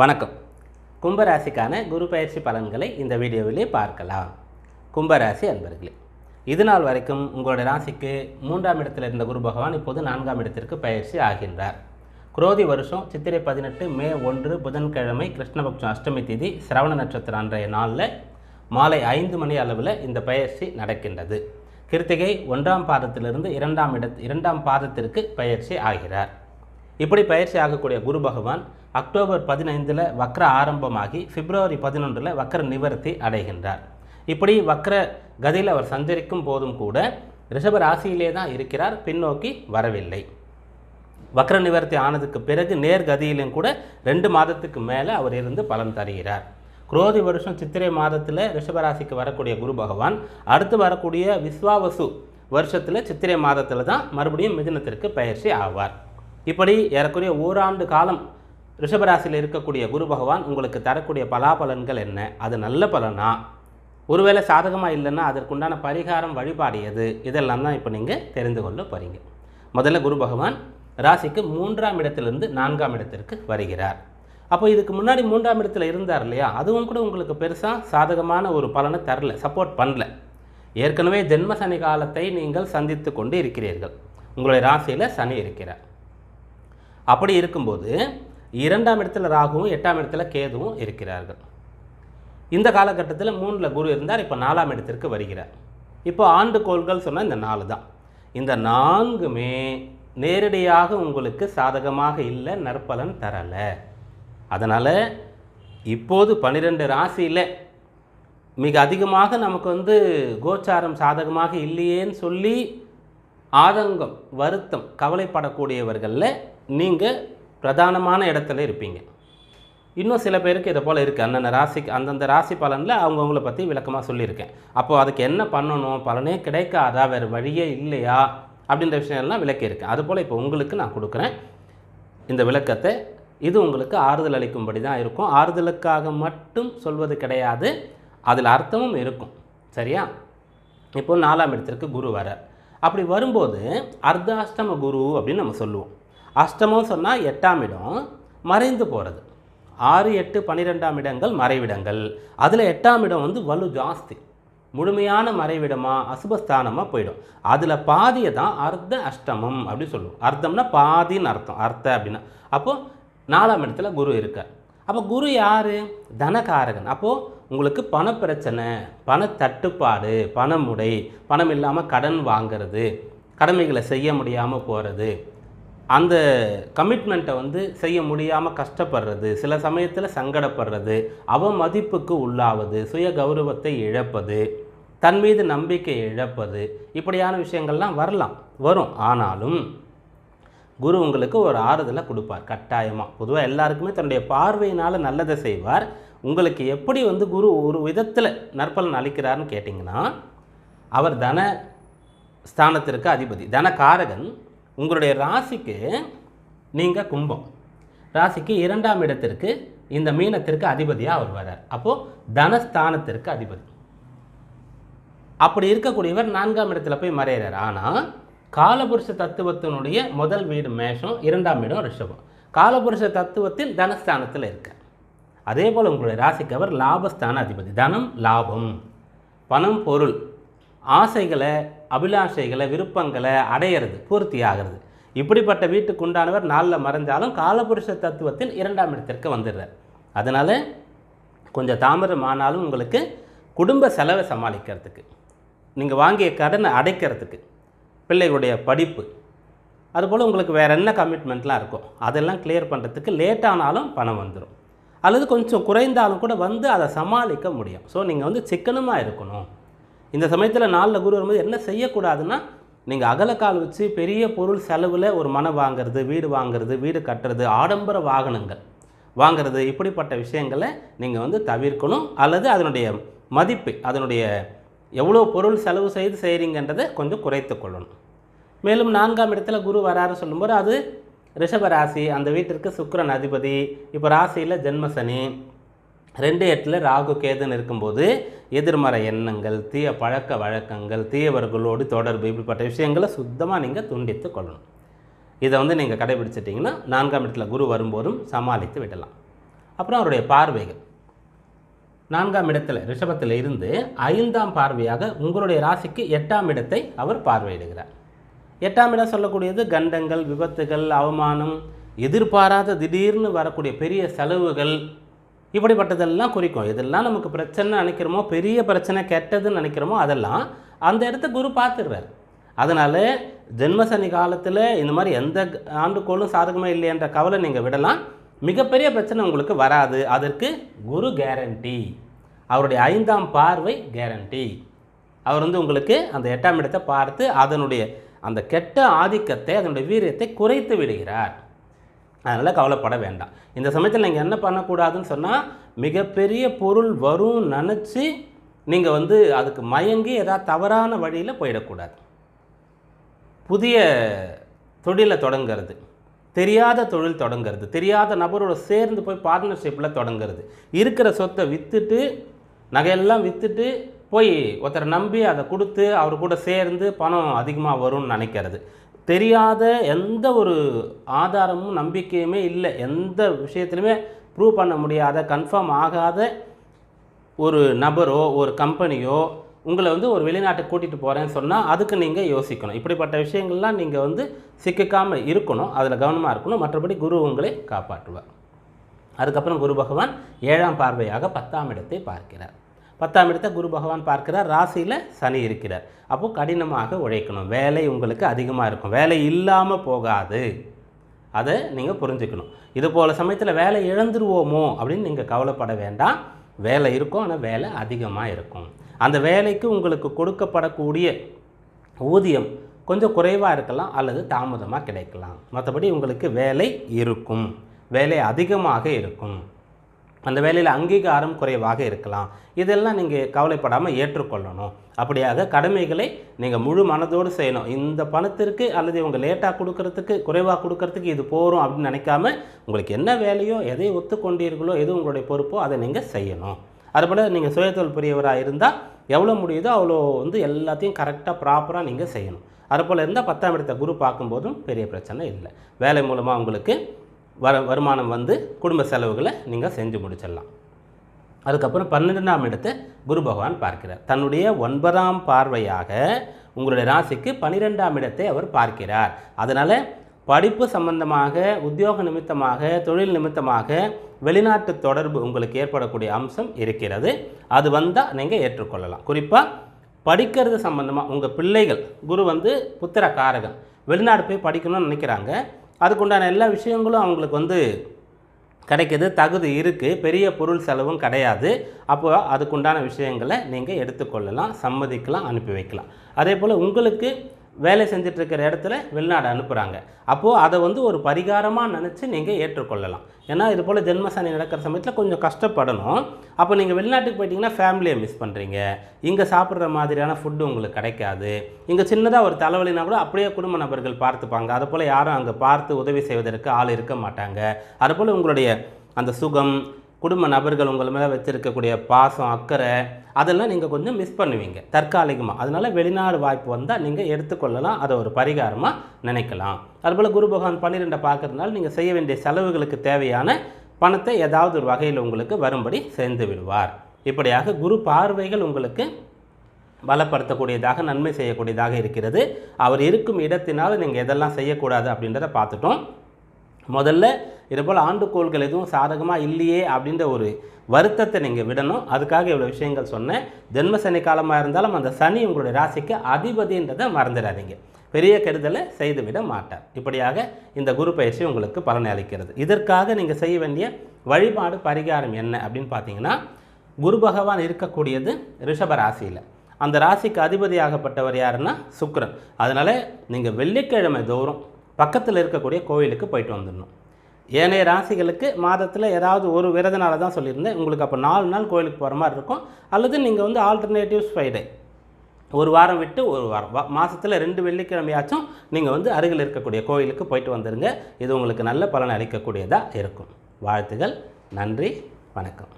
வணக்கம். கும்பராசிக்கான குரு பயிற்சி பலன்களை இந்த வீடியோவிலே பார்க்கலாம். கும்பராசி அன்பர்களே இது நாள் வரைக்கும் உங்களுடைய ராசிக்கு மூன்றாம் இடத்தில் இருந்த குரு பகவான் இப்போது நான்காம் இடத்திற்கு பயிற்சி ஆகின்றார். குரோதி வருஷம் சித்திரை பதினெட்டு மே ஒன்று புதன்கிழமை கிருஷ்ணபக்ஷம் அஷ்டமி திதி சிரவண நட்சத்திரம் அன்றைய நாளில் மாலை ஐந்து மணி அளவில் இந்த பயிற்சி நடக்கின்றது. கிருத்திகை ஒன்றாம் பாதத்திலிருந்து இரண்டாம் இட இரண்டாம் பாதத்திற்கு பயிற்சி ஆகிறார். இப்படி பயிற்சி ஆகக்கூடிய குரு பகவான் அக்டோபர் பதினைந்தில் வக்ர ஆரம்பமாகி பிப்ரவரி பதினொன்றில் வக்ர நிவர்த்தி அடைகின்றார். இப்படி வக்ர கதியில் அவர் சஞ்சரிக்கும் போதும் கூட ரிஷப ராசியிலே தான் இருக்கிறார் பின்னோக்கி வரவில்லை. வக்ர நிவர்த்தி ஆனதுக்கு பிறகு நேர்கதியிலும் கூட ரெண்டு மாதத்துக்கு மேலே அவர் இருந்து பலன் தருகிறார். குரோதி வருஷம் சித்திரை மாதத்தில் ரிஷபராசிக்கு வரக்கூடிய குரு பகவான் அடுத்து வரக்கூடிய விஸ்வாவசு வருஷத்தில் சித்திரை மாதத்தில் தான் மறுபடியும் மிதினத்திற்கு பயிற்சி ஆவார். இப்படி ஏறக்குறைய ஓராண்டு காலம் ரிஷபராசியில் இருக்கக்கூடிய குரு பகவான் உங்களுக்கு தரக்கூடிய பலாபலன்கள் என்ன? அது நல்ல பலனா? ஒருவேளை சாதகமாக இல்லைன்னா அதற்குண்டான பரிகாரம் வழிபாடு எது? இதெல்லாம் தான் இப்போ நீங்கள் தெரிந்து கொள்ள போகிறீங்க முதல்ல குரு பகவான் ராசிக்கு மூன்றாம் இடத்திலிருந்து நான்காம் இடத்திற்கு வருகிறார். அப்போ இதுக்கு முன்னாடி மூன்றாம் இடத்துல இருந்தார் இல்லையா? அதுவும் கூட உங்களுக்கு பெருசாக சாதகமான ஒரு பலனை தரல சப்போர்ட் பண்ணல. ஏற்கனவே ஜென்ம சனி காலத்தை நீங்கள் சந்தித்து கொண்டு இருக்கிறீர்கள் உங்களுடைய ராசியில் சனி இருக்கிறார். அப்படி இருக்கும்போது இரண்டாம் இடத்துல ராகுவும் எட்டாம் இடத்துல கேதுவும் இருக்கிறார்கள். இந்த காலகட்டத்தில் மூணில் குரு இருந்தார் இப்போ நாலாம் இடத்திற்கு வருகிறார். இப்போ ஆண்டு கோள்கள் சொன்னால் இந்த நாலு தான். இந்த நான்குமே நேரடியாக உங்களுக்கு சாதகமாக இல்லை நற்பலன் தரலை. அதனால் இப்போது பன்னிரெண்டு ராசியில் மிக அதிகமாக நமக்கு வந்து கோச்சாரம் சாதகமாக இல்லையேன்னு சொல்லி ஆதங்கம் வருத்தம் கவலைப்படக்கூடியவர்களில் நீங்கள் பிரதானமான இடத்துல இருப்பீங்க. இன்னும் சில பேருக்கு இதை போல் இருக்குது அந்தந்த ராசிக்கு அந்தந்த ராசி பலனில் அவங்கவுங்கள பற்றி விளக்கமாக சொல்லியிருக்கேன். அப்போது அதுக்கு என்ன பண்ணணும்? பலனே கிடைக்காதா? வேறு வழியே இல்லையா? அப்படின்ற விஷயம்லாம் விளக்கியிருக்கேன் அதுபோல் இப்போ உங்களுக்கு நான் கொடுக்குறேன். இந்த விளக்கத்தை இது உங்களுக்கு ஆறுதல் அளிக்கும்படி தான் இருக்கும். ஆறுதலுக்காக மட்டும் சொல்வது கிடையாது. அதில் அர்த்தமும் இருக்கும். சரியா? இப்போ நாலாம் இடத்திற்கு குரு வர அப்படி வரும்போது அர்த்தாஷ்டம குரு அப்படின்னு நம்ம சொல்லுவோம். அஷ்டமம் சொன்னால் எட்டாம் இடம் மறைந்து போகிறது ஆறு எட்டு பன்னிரெண்டாம் இடங்கள் மறைவிடங்கள். அதில் எட்டாம் இடம் வந்து வலு ஜாஸ்தி. முழுமையான மறைவிடமாக அசுபஸ்தானமாக போயிடும். அதில் பாதியை தான் அர்த்த அஷ்டமம் அப்படின்னு சொல்லுவோம். அர்த்தம்னா பாதின்னு அர்த்தம். அர்த்த அப்படின்னா. அப்போது நாலாம் இடத்துல குரு இருக்கார். அப்போ குரு யார்? தனகாரகன். அப்போது உங்களுக்கு பணப்பிரச்சனை பண தட்டுப்பாடு பணமுடை பணம் இல்லாமல் கடன் வாங்கிறது கடமைகளை செய்ய முடியாமல் போகிறது அந்த கமிட்மெண்ட்டை வந்து செய்ய முடியாமல் கஷ்டப்படுறது சில சமயத்தில் சங்கடப்படுறது அவமதிப்புக்கு உள்ளாவது சுய கௌரவத்தை இழப்பது தன் மீது நம்பிக்கை இழப்பது இப்படியான விஷயங்கள்லாம் வரலாம் வரும். ஆனாலும் குரு உங்களுக்கு ஒரு ஆறுதலை கொடுப்பார் கட்டாயமாக பொதுவாக எல்லாருக்குமே தன்னுடைய பார்வையினால் நல்லதை செய்வார். உங்களுக்கு எப்படி வந்து குரு ஒரு விதத்தில் நற்பலன் அளிக்கிறார்னு கேட்டிங்கன்னா அவர் தன ஸ்தானத்திற்கு அதிபதி தனகாரகன் உங்களுடைய ராசிக்கு நீங்கள் கும்பம். ராசிக்கு இரண்டாம் இடத்திற்கு இந்த மீனத்திற்கு அதிபதியாக அவர் வரார் அப்போது தனஸ்தானத்திற்கு அதிபதி. அப்படி இருக்கக்கூடியவர் நான்காம் இடத்துல போய் மறையிறார். ஆனால் காலபுருஷ தத்துவத்தினுடைய முதல் வீடு மேஷம் இரண்டாம் இடம் ரிஷபம். காலபுருஷ தத்துவத்தில் தனஸ்தானத்தில் இருக்க. அதே போல் உங்களுடைய ராசிக்கு அவர் லாபஸ்தான அதிபதி. தனம் லாபம். பணம் பொருள். ஆசைகளை அபிலாஷைகளை விருப்பங்களை அடையிறது பூர்த்தி ஆகிறது. இப்படிப்பட்ட வீட்டுக்கு உண்டானவர் நாளில் மறைஞ்சாலும் காலபுருஷ தத்துவத்தின் இரண்டாம் இடத்திற்கு வந்துடுறார். அதனால் கொஞ்சம் தாமதம் ஆனாலும் உங்களுக்கு குடும்ப செலவை சமாளிக்கிறதுக்கு நீங்கள் வாங்கிய கடனை அடைக்கிறதுக்கு பிள்ளைகளுடைய படிப்பு அதுபோல் உங்களுக்கு வேறு என்ன கமிட்மெண்ட்லாம் இருக்கும் அதெல்லாம் கிளியர் பண்ணுறதுக்கு லேட் ஆனாலும் பணம் வந்துடும் அல்லது கொஞ்சம் குறைந்தாலும் கூட வந்து அதை சமாளிக்க முடியும். ஸோ நீங்கள் வந்து சிக்கனமாக இருக்கணும். இந்த சமயத்தில் நாளில் குரு வரும்போது என்ன செய்யக்கூடாதுன்னா நீங்கள் அகலக்கால் வச்சு பெரிய பொருள் செலவில் ஒரு மனம் வாங்குறது வீடு வாங்குறது வீடு கட்டுறது ஆடம்பர வாகனங்கள் வாங்குறது இப்படிப்பட்ட விஷயங்களை நீங்கள் வந்து தவிர்க்கணும். அல்லது அதனுடைய மதிப்பு அதனுடைய எவ்வளோ பொருள் செலவு செய்து செய்கிறீங்கன்றதை கொஞ்சம் குறைத்து கொள்ளணும். மேலும் நான்காம் இடத்துல குரு வராரு சொல்லும்போது அது ரிஷப ராசி அந்த வீட்டிற்கு சுக்கரன் அதிபதி. இப்போ ராசியில் ஜென்மசனி ரெண்டு எட்டில் ராகு கேதுன்னு இருக்கும்போது எதிர்மறை எண்ணங்கள் தீய பழக்க வழக்கங்கள் தீயவர்களோடு தொடர்பு இப்படிப்பட்ட விஷயங்களை சுத்தமாக நீங்கள் துண்டித்து கொள்ளணும். இதை வந்து நீங்கள் கடைபிடிச்சிட்டிங்கன்னா நான்காம் இடத்துல குரு வரும்போதும் சமாளித்து விடலாம். அப்புறம் அவருடைய பார்வைகள். நான்காம் இடத்துல ரிஷபத்தில் இருந்து ஐந்தாம் பார்வையாக உங்களுடைய ராசிக்கு எட்டாம் இடத்தை அவர் பார்வையிடுகிறார். எட்டாம் இடம் சொல்லக்கூடியது கண்டங்கள் விபத்துகள் அவமானம் எதிர்பாராத திடீர்னு வரக்கூடிய பெரிய செலவுகள் இப்படிப்பட்டதெல்லாம் குறிக்கும். இதெல்லாம் நமக்கு பிரச்சனை நினைக்கிறோமோ பெரிய பிரச்சனை கெட்டதுன்னு நினைக்கிறோமோ அதெல்லாம் அந்த இடத்த குரு பார்த்துடுறார். அதனால் ஜென்மசனி காலத்தில் இந்த மாதிரி எந்த ஆண்டுகோளும் சாதகமாக இல்லையன்ற கவலை நீங்கள் விடலாம். மிகப்பெரிய பிரச்சனை உங்களுக்கு வராது. அதற்கு குரு கேரண்டி அவருடைய ஐந்தாம் பார்வை கேரண்டி அவர் வந்து உங்களுக்கு அந்த எட்டாம் இடத்தை பார்த்து அதனுடைய அந்த கெட்ட ஆதிக்கத்தை அதனுடைய வீரியத்தை குறைத்து விடுகிறார். அதனால் கவலைப்பட வேண்டாம். இந்த சமயத்தில் நீங்கள் என்ன பண்ணக்கூடாதுன்னு சொன்னால் மிகப்பெரிய பொருள் வரும் நினச்சி நீங்கள் வந்து அதுக்கு மயங்கி ஏதாவது தவறான வழியில் போயிடக்கூடாது. புதிய தொழிலை தொடங்கிறது தெரியாத தொழில் தொடங்கிறது தெரியாத நபரோட சேர்ந்து போய் பார்ட்னர்ஷிப்பில் தொடங்கிறது இருக்கிற சொத்தை விற்றுட்டு நகையெல்லாம் விற்றுட்டு போய் ஒருத்தரை நம்பி அதை கொடுத்து அவர் கூட சேர்ந்து பணம் அதிகமாக வரும்னு நினைக்கிறது. தெரியாத எந்த ஒரு ஆதாரமும் நம்பிக்கையுமே இல்லை. எந்த விஷயத்துலையுமே ப்ரூவ் பண்ண முடியாத கன்ஃபார்ம் ஆகாத ஒரு நபரோ ஒரு கம்பெனியோ உங்களை வந்து ஒரு வெளிநாட்டுக்கு கூட்டிகிட்டு போகிறேன்னு சொன்னால் அதுக்கு நீங்கள் யோசிக்கணும். இப்படிப்பட்ட விஷயங்கள்லாம் நீங்கள் வந்து சிக்கிக்காமல் இருக்கணும். அதில் கவனமாக இருக்கணும். மற்றபடி குரு உங்களை காப்பாற்றுவார். அதுக்கப்புறம் குரு பகவான் ஏழாம் பார்வையாக பத்தாம் இடத்தை பார்க்கிறார். பத்தாம் இடத்தை குரு பகவான் பார்க்கிறார் ராசியில் சனி இருக்கிறார். அப்போது கடினமாக உழைக்கணும். வேலை உங்களுக்கு அதிகமாக இருக்கும். வேலை இல்லாமல் போகாது. அதை நீங்கள் புரிஞ்சுக்கணும். இது போல் சமயத்தில் வேலை இழந்துருவோமோ அப்படின்னு நீங்கள் கவலைப்பட வேண்டாம். வேலை இருக்கும் ஆனால் வேலை அதிகமாக இருக்கும். அந்த வேலைக்கு உங்களுக்கு கொடுக்கப்படக்கூடிய ஊதியம் கொஞ்சம் குறைவாக இருக்கலாம் அல்லது தாமதமாக கிடைக்கலாம். மற்றபடி உங்களுக்கு வேலை இருக்கும். வேலை அதிகமாக இருக்கும். அந்த வேலையில் அங்கீகாரம் குறைவாக இருக்கலாம். இதெல்லாம் நீங்கள் கவலைப்படாமல் ஏற்றுக்கொள்ளணும். அப்படியாக கடமைகளை நீங்கள் முழு மனதோடு செய்யணும். இந்த பணத்திற்கு அல்லது இவங்க லேட்டாக கொடுக்கறதுக்கு குறைவாக கொடுக்கறதுக்கு இது போகிறோம் அப்படின்னு நினைக்காம உங்களுக்கு என்ன வேலையோ எதை ஒத்துக்கொண்டீர்களோ எது உங்களுடைய பொறுப்போ அதை நீங்கள் செய்யணும். அதுபோல் நீங்கள் சுயதொழில் புரியவராக இருந்தால் எவ்வளோ முடியுதோ அவ்வளோ வந்து எல்லாத்தையும் கரெக்டாக ப்ராப்பராக நீங்கள் செய்யணும். அதுபோல் இருந்தால் பத்தாம் இடத்த குரு பார்க்கும்போதும் பெரிய பிரச்சனை இல்லை. வேலை மூலமாக உங்களுக்கு வர வருமானம் வந்து குடும்ப செலவுகளை நீங்கள் செஞ்சு முடிச்சிடலாம். அதுக்கப்புறம் பன்னிரெண்டாம் இடத்தை குரு பகவான் பார்க்கிறார். தன்னுடைய ஒன்பதாம் பார்வையாக உங்களுடைய ராசிக்கு பன்னிரெண்டாம் இடத்தை அவர் பார்க்கிறார். அதனால் படிப்பு சம்பந்தமாக உத்தியோக நிமித்தமாக தொழில் நிமித்தமாக வெளிநாட்டு தொடர்பு உங்களுக்கு ஏற்படக்கூடிய அம்சம் இருக்கிறது. அது வந்தால் நீங்கள் ஏற்றுக்கொள்ளலாம். குறிப்பாக படிக்கிறது சம்பந்தமாக உங்கள் பிள்ளைகள் குரு வந்து புத்திர காரகன் வெளிநாடு போய் படிக்கணும்னு நினைக்கிறாங்க. அதுக்குண்டான எல்லா விஷயங்களும் அவங்களுக்கு வந்து கிடைக்கிது தகுதி இருக்குது பெரிய பொருள் செலவும் கிடையாது. அப்போ அதுக்குண்டான விஷயங்களை நீங்கள் எடுத்துக்கொள்ளலாம் சம்மதிக்கலாம் அனுப்பி வைக்கலாம். அதே போல் உங்களுக்கு வேலை செஞ்சிட்ருக்கிற இடத்துல வெளிநாடு அனுப்புகிறாங்க அப்போது அதை வந்து ஒரு பரிகாரமாக நினச்சி நீங்கள் ஏற்றுக்கொள்ளலாம். ஏன்னா இது போல் ஜென்மசனி நடக்கிற சமயத்தில் கொஞ்சம் கஷ்டப்படணும். அப்போ நீங்கள் வெளிநாட்டுக்கு போயிட்டீங்கன்னா ஃபேமிலியை மிஸ் பண்ணுறீங்க இங்கே சாப்பிட்ற மாதிரியான ஃபுட்டு உங்களுக்கு கிடைக்காது. இங்கே சின்னதாக ஒரு தலைவலினா கூட அப்படியே குடும்ப நபர்கள் பார்த்துப்பாங்க. அது போல் யாரும் அங்கே பார்த்து உதவி செய்வதற்கு ஆள் இருக்க மாட்டாங்க. அதுபோல் உங்களுடைய அந்த சுகம் குடும்ப நபர்கள் உங்கள் மேலே வச்சுருக்கக்கூடிய பாசம் அக்கறை அதெல்லாம் நீங்கள் கொஞ்சம் மிஸ் பண்ணுவீங்க. தற்காலிகமாக அதனால் வெளிநாடு வாய்ப்பு வந்தால் நீங்கள் எடுத்துக்கொள்ளலாம். அதை ஒரு பரிகாரமாக நினைக்கலாம். அதுபோல் குரு பகவான் பன்னிரெண்டை பார்க்கறதுனால நீங்கள் செய்ய வேண்டிய செலவுகளுக்கு தேவையான பணத்தை ஏதாவது ஒரு வகையில் உங்களுக்கு வரும்படி சேர்ந்து விடுவார். இப்படியாக குரு பார்வைகள் உங்களுக்கு பலப்படுத்தக்கூடியதாக நன்மை செய்யக்கூடியதாக இருக்கிறது. அவர் இருக்கும் இடத்தினால் நீங்கள் எதெல்லாம் செய்யக்கூடாது அப்படின்றத பார்த்துட்டோம். முதல்ல இதுபோல் ஆண்டுகோள்கள் எதுவும் சாதகமாக இல்லையே அப்படின்ற ஒரு வருத்தத்தை நீங்கள் விடணும். அதுக்காக இவ்வளோ விஷயங்கள் சொன்னேன். ஜென்ம சனி காலமாக இருந்தாலும் அந்த சனி உங்களுடைய ராசிக்கு அதிபதின்றதை மறந்துடாதீங்க. பெரிய கெடுதலை செய்துவிட மாட்டார். இப்படியாக இந்த குரு பயிற்சி உங்களுக்கு பலனை அளிக்கிறது. இதற்காக நீங்கள் செய்ய வேண்டிய வழிபாடு பரிகாரம் என்ன அப்படின்னு பார்த்தீங்கன்னா குரு பகவான் இருக்கக்கூடியது ரிஷப ராசியில். அந்த ராசிக்கு அதிபதியாகப்பட்டவர் யாருன்னா சுக்கரன். அதனால் நீங்கள் வெள்ளிக்கிழமை தோறும் பக்கத்தில் இருக்கக்கூடிய கோவிலுக்கு போயிட்டு வந்துடணும். ஏனைய ராசிகளுக்கு மாதத்தில் ஏதாவது ஒரு விரத நாளை தான் சொல்லியிருந்தேன். உங்களுக்கு அப்போ நாலு நாள் கோயிலுக்கு போகிற மாதிரி இருக்கும். அல்லது நீங்கள் வந்து ஆல்டர்னேட்டிவ்ஸ் ஃப்ரைடே ஒரு வாரம் விட்டு ஒரு வாரம். வா மாதத்தில் ரெண்டு வெள்ளிக்கிழமையாச்சும் நீங்கள் வந்து அருகில் இருக்கக்கூடிய கோயிலுக்கு போயிட்டு வந்துடுங்க இது உங்களுக்கு நல்ல பலன் அளிக்கக்கூடியதாக இருக்கும். வாழ்த்துகள். நன்றி. வணக்கம்.